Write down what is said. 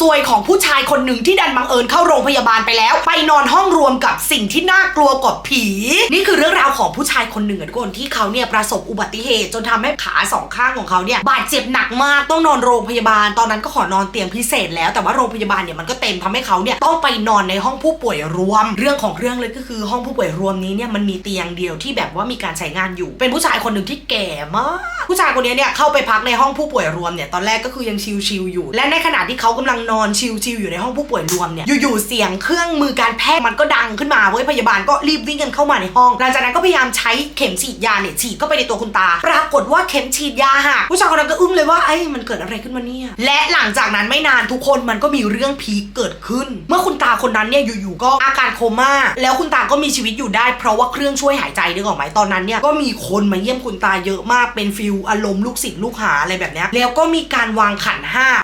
ซวยของผู้ชายคนหนึ่งที่ดันบังเอิญเข้าโรงพยาบาลไปแล้ว ไปนอนห้องรวมกับสิ่งที่น่ากลัวกว่าผี นี่คือเรื่องราวของผู้ชายคนหนึ่งทุกคนที่เขาเนี่ยประสบอุบัติเหตุจนทำให้ขาสองข้างของเขาเนี่ยบาดเจ็บหนักมากต้องนอนโรงพยาบาล ตอนนั้นก็ขอนอนเตียงพิเศษแล้วแต่ว่าโรงพยาบาลเนี่ยมันก็เต็มทำให้เขาเนี่ยต้องไปนอนในห้องผู้ป่วยรวม เรื่องของเรื่องเลยก็คือห้องผู้ป่วยรวมนี้เนี่ยมันมีเตียงเดียวที่แบบว่ามีการใช้งานอยู่ เป็นผู้ชายคนหนึ่งที่แก่มาก ผู้ชายคนนี้เนี่ยเข้าไปพักในห้องผู้ป่วยรวมเนี่ยตอนแรกก็คือยังชิลๆอยู่ และในขณะที่เขากำลังนอนชิลๆอยู่ในห้องผู้ป่วยรวมเนี่ยอยู่ๆเสียงเครื่องมือการแพทย์มันก็ดังขึ้นมาเว้ยพยาบาลก็รีบวิ่งกันเข้ามาในห้อง หลังจากนั้นก็พยายามใช้เข็มฉีดยาเนี่ยฉีดเข้าไปในตัวคุณตา ปรากฏว่าเข็มฉีดยาหักผู้ชายคนนั้นก็อึ้งเลยว่าไอ้มันเกิดอะไรขึ้นมาเนี่ยและหลังจากนั้นไม่นานทุกคนมันก็มีเรื่องพีคเกิดขึ้น เมื่อคุณตาคนนั้นเนี่ยอยู่ๆก็อาการโคม่าแล้วคุณตาก็มีชีวิตอยู่ได้ เพราะว่าเครื่องช่วยหายใจนึกออกไหมตอนนั้นเนี่ยก็มีคนมาเยี่ยมคุณตาเยอะมากเป็นฟิลอารมณ์ลูกศิษย์ลูกหาอะไรแบบเนี้ยแล้วก็มีการวางขันห้า